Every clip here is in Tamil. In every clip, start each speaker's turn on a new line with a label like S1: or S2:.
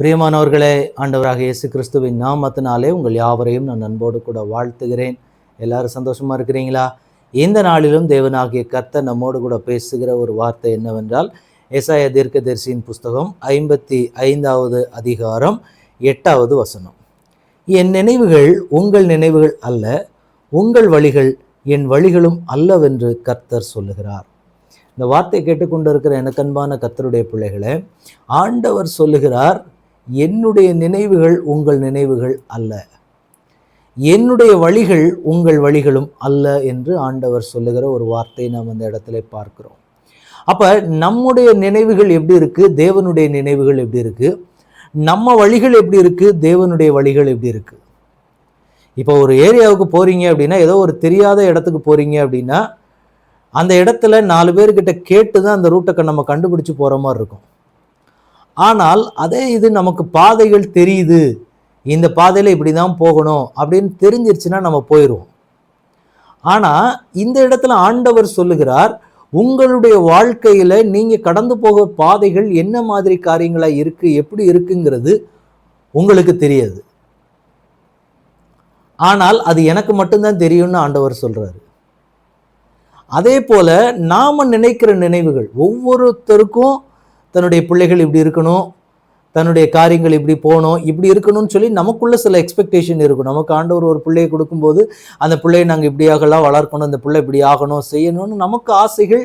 S1: பிரியமானவர்களே ஆண்டவராக இயேசு கிறிஸ்துவின் நாமத்தினாலே உங்கள் யாவரையும் நான் அன்போடு கூட வாழ்த்துகிறேன். எல்லாரும் சந்தோஷமாக இருக்கிறீங்களா? இந்த நாளிலும் தேவனாகிய கர்த்தர் நம்மோடு கூட பேசுகிற ஒரு வார்த்தை என்னவென்றால் ஏசாய தீர்க்கதரிசியின் புஸ்தகம் ஐம்பத்தி ஐந்தாவது அதிகாரம் எட்டாவது வசனம். என் நினைவுகள் உங்கள் நினைவுகள் அல்ல உங்கள் வழிகள் என் வழிகளும் அல்லவென்று கர்த்தர் சொல்லுகிறார். இந்த வார்த்தை கேட்டுக்கொண்டிருக்கிற எனக்கு அன்பான கர்த்தருடைய பிள்ளைகளை ஆண்டவர் சொல்லுகிறார் என்னுடைய நினைவுகள் உங்கள் நினைவுகள் அல்ல. என்னுடைய வழிகள் உங்கள் வழிகளும் அல்ல என்று ஆண்டவர் சொல்லுகிற ஒரு வார்த்தையை நாம் அந்த இடத்துல பார்க்கிறோம். அப்போ நம்முடைய நினைவுகள் எப்படி இருக்குது தேவனுடைய நினைவுகள் எப்படி இருக்குது நம்ம வழிகள் எப்படி இருக்குது தேவனுடைய வழிகள் எப்படி இருக்குது இப்போ ஒரு ஏரியாவுக்கு போகிறீங்க அப்படின்னா ஏதோ ஒரு தெரியாத இடத்துக்கு போகிறீங்க அப்படின்னா அந்த இடத்துல நாலு பேர்கிட்ட கேட்டு தான் அந்த ரூட்டை நம்ம கண்டுபிடிச்சி போகிற மாதிரி இருக்கும். ஆனால் அதே இது நமக்கு பாதைகள் தெரியுது. இந்த பாதையில் இப்படி தான் போகணும் அப்படின்னு தெரிஞ்சிருச்சுன்னா நம்ம போயிடுவோம் ஆனால் இந்த இடத்துல ஆண்டவர் சொல்லுகிறார் உங்களுடைய வாழ்க்கையில் நீங்கள் கடந்து போக பாதைகள் என்ன மாதிரி காரியங்களாக இருக்குது எப்படி இருக்குங்கிறது உங்களுக்கு தெரியாது. ஆனால் அது எனக்கு மட்டும்தான் தெரியும்னு ஆண்டவர் சொல்கிறாரு அதே போல் நாம் நினைக்கிற நினைவுகள் ஒவ்வொருத்தருக்கும் தன்னுடைய பிள்ளைகள் இப்படி இருக்கணும் தன்னுடைய காரியங்கள் இப்படி போகணும் இப்படி இருக்கணும்னு சொல்லி நமக்குள்ள சில எக்ஸ்பெக்டேஷன் இருக்கும். நமக்கு ஆண்டவர் ஒரு பிள்ளையை கொடுக்கும்போது அந்த பிள்ளையை நாங்கள் இப்படியாகலாம் வளர்க்கணும் அந்த பிள்ளை இப்படி ஆகணும் செய்யணும்னு நமக்கு ஆசைகள்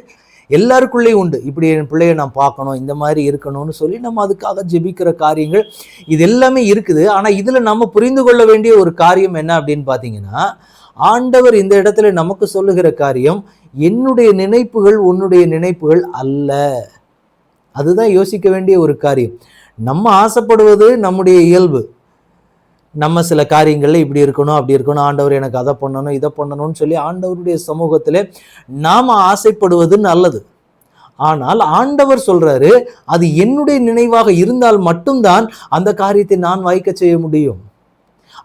S1: எல்லாருக்குள்ளேயும் உண்டு. இப்படி என் பிள்ளையை நான் பார்க்கணும் இந்த மாதிரி இருக்கணும்னு சொல்லி நம்ம அதுக்காக ஜெபிக்கிற காரியங்கள் இது எல்லாமே இருக்குது. ஆனால் இதில் நம்ம புரிந்து கொள்ள வேண்டிய ஒரு காரியம் என்ன அப்படின்னு பார்த்தீங்கன்னா ஆண்டவர் இந்த இடத்துல நமக்கு சொல்லுகிற காரியம் என்னுடைய நினைப்புகள் உன்னுடைய நினைப்புகள் அல்ல. அதுதான் யோசிக்க வேண்டிய ஒரு காரியம். நம்ம ஆசைப்படுவது நம்முடைய இயல்பு. நம்ம சில காரியங்களில் இப்படி இருக்கணும் அப்படி இருக்கணும் ஆண்டவர் எனக்கு அதை பண்ணணும் இதை பண்ணணும்னு சொல்லி ஆண்டவருடைய சமூகத்தில் நாம் ஆசைப்படுவது நல்லது. ஆனால் ஆண்டவர் சொல்கிறாரு அது என்னுடைய நினைவாக இருந்தால் மட்டும்தான் அந்த காரியத்தை நான் வைக்க செய்ய முடியும்.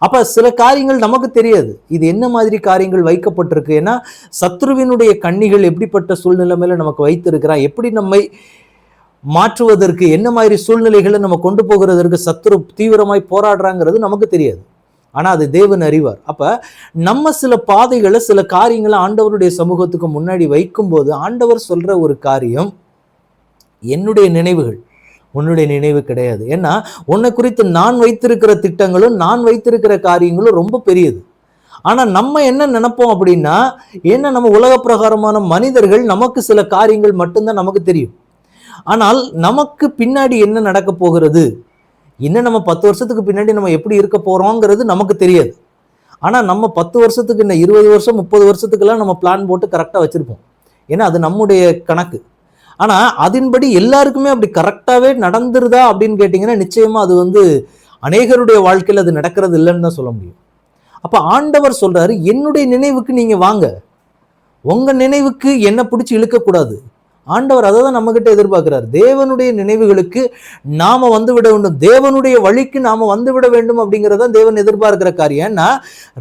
S1: அப்போ சில காரியங்கள் நமக்கு தெரியாது. இது என்ன மாதிரி காரியங்கள் வைக்கப்பட்டிருக்கு? ஏன்னா சத்ருவினுடைய கண்ணிகள் எப்படிப்பட்ட சூழ்நிலைமையில் நமக்கு வைத்திருக்கிறான்? எப்படி நம்மை மாற்றுவதற்கு என்ன மாதிரி சூழ்நிலைகளை நம்ம கொண்டு போகிறதற்கு சத்துரு தீவிரமாய் போராடுறாங்கிறது நமக்கு தெரியாது. ஆனால் அது தேவன் அறிவார். அப்போ நம்ம சில பாதைகளை சில காரியங்களை ஆண்டவருடைய சமூகத்துக்கு முன்னாடி வைக்கும்போது ஆண்டவர் சொல்கிற ஒரு காரியம் என்னுடைய நினைவுகள். உன்னுடைய நினைவு கிடையாது. ஏன்னா உன்னை குறித்து நான் வைத்திருக்கிற திட்டங்களும் நான் வைத்திருக்கிற காரியங்களும் ரொம்ப பெரியது. ஆனால் நம்ம என்ன நினைப்போம் அப்படின்னா என்ன நம்ம உலக பிரகாரமான மனிதர்கள் நமக்கு சில காரியங்கள் மட்டும்தான் நமக்கு தெரியும். ஆனால் நமக்கு பின்னாடி என்ன நடக்க போகிறது? இன்னும் நம்ம பத்து வருஷத்துக்கு பின்னாடி நம்ம எப்படி இருக்க போகிறோங்கிறது நமக்கு தெரியாது. ஆனால் நம்ம பத்து வருஷத்துக்கு இன்னும் இருபது வருஷம் முப்பது வருஷத்துக்கெல்லாம் நம்ம பிளான் போட்டு கரெக்டாக வச்சுருப்போம். ஏன்னா அது நம்முடைய கணக்கு. ஆனால் அதன்படி எல்லாருக்குமே அப்படி கரெக்டாகவே நடந்துருதா அப்படின்னு கேட்டிங்கன்னா நிச்சயமாக அது வந்து அநேகருடைய வாழ்க்கையில் அது நடக்கிறது இல்லைன்னு தான் சொல்ல முடியும். அப்போ ஆண்டவர் சொல்கிறாரு என்னுடைய நினைவுக்கு நீங்கள் வாங்க. உங்கள் நினைவுக்கு என்ன பிடிச்சி இழுக்கக்கூடாது ஆண்டவர் அதை தான் நம்மக்கிட்ட எதிர்பார்க்கிறார். தேவனுடைய நினைவுகளுக்கு நாம் வந்து விட வேண்டும். தேவனுடைய வழிக்கு நாம் வந்து விட வேண்டும் அப்படிங்கிறத தேவன் எதிர்பார்க்கிற காரியம். ஏன்னா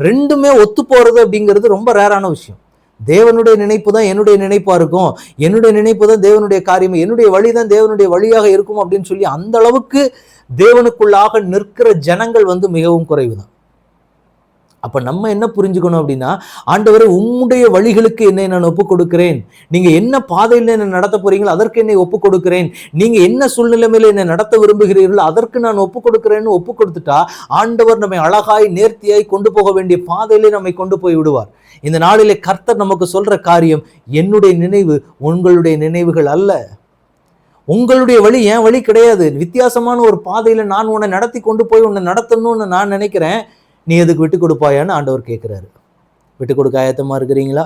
S1: ரெண்டுமே ஒத்து போகிறது அப்படிங்கிறது ரொம்ப ரேரான விஷயம். தேவனுடைய நினைப்பு தான் என்னுடைய நினைப்பாக இருக்கும். என்னுடைய நினைப்பு தான் தேவனுடைய காரியம். என்னுடைய வழி தான் தேவனுடைய வழியாக இருக்கும் அப்படின்னு சொல்லி அந்த அளவுக்கு தேவனுக்குள்ளாக நிற்கிற ஜனங்கள் வந்து மிகவும் குறைவு தான் அப்ப நம்ம என்ன புரிஞ்சுக்கணும் அப்படின்னா ஆண்டவரை உம்முடைய வழிகளுக்கு என்னை நான் ஒப்பு கொடுக்கிறேன் நீங்க என்ன பாதையில் என்னை நடத்த போறீங்களோ அதற்கு என்னை ஒப்பு கொடுக்கிறேன் நீங்க என்ன சூழ்நிலைமையில என்னை நடத்த விரும்புகிறீர்களோ அதற்கு நான் ஒப்பு கொடுக்கிறேன்னு ஒப்பு கொடுத்துட்டா ஆண்டவர் நம்மை அழகாய் நேர்த்தியாய் கொண்டு போக வேண்டிய பாதையிலே நம்மை கொண்டு போய் விடுவார். இந்த நாளிலே கர்த்தர் நமக்கு சொல்ற காரியம் என்னுடைய நினைவு உங்களுடைய நினைவுகள் அல்ல. உங்களுடைய வழி என் வழி கிடையாது. வித்தியாசமான ஒரு பாதையில நான் உன்னை நடத்தி கொண்டு போய் உன்னை நடத்தணும்னு நான் நினைக்கிறேன். நீ எதுக்கு விட்டு கொடுப்பாயான்னு ஆண்டவர் கேட்குறாரு. விட்டு கொடுக்க ஆயத்தமாக இருக்கிறீங்களா?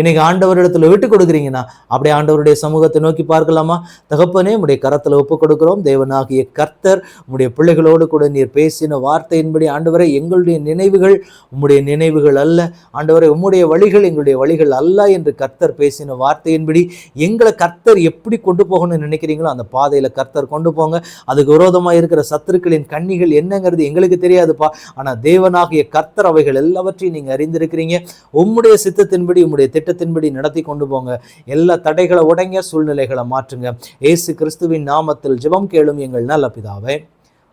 S1: இன்னைக்கு ஆண்டவரிடத்துல விட்டு கொடுக்குறீங்கன்னா அப்படியே ஆண்டவருடைய சமூகத்தை நோக்கி பார்க்கலாமா? தகப்பனே உடைய கரத்தில் ஒப்பு கொடுக்கிறோம். தேவனாகிய கர்த்தர் உடைய பிள்ளைகளோடு கூட நீர் பேசின வார்த்தையின்படி ஆண்டவரை எங்களுடைய நினைவுகள் உம்முடைய நினைவுகள் அல்ல. ஆண்டவரை உம்முடைய வழிகள் எங்களுடைய வழிகள் அல்ல என்று கர்த்தர் பேசின வார்த்தையின்படி எங்களை கர்த்தர் எப்படி கொண்டு போகணும்னு நினைக்கிறீங்களோ அந்த பாதையில் கர்த்தர் கொண்டு போங்க. அதுக்கு விரோதமாக இருக்கிற சத்துருக்களின் கண்ணிகள் என்னங்கிறது எங்களுக்கு தெரியாதுப்பா. ஆனால் தேவனாகிய கர்த்தர் அவைகள் எல்லாவற்றையும் நீங்கள் அறிந்திருக்கிறீங்க. உம்முடைய சித்தத்தின்படி உம்முடைய திட்டத்தின்படி நடத்தி கொண்டு போங்க. எல்லா தடைகளை உடைங்க சூழ்நிலைகளை மாற்றுங்க. ஏசு கிறிஸ்துவின் நாமத்தில் ஜெபம் கேளும் எங்கள் நல்ல பிதாவே.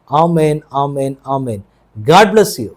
S1: ஆமேன் ஆமேன் ஆமேன். God bless you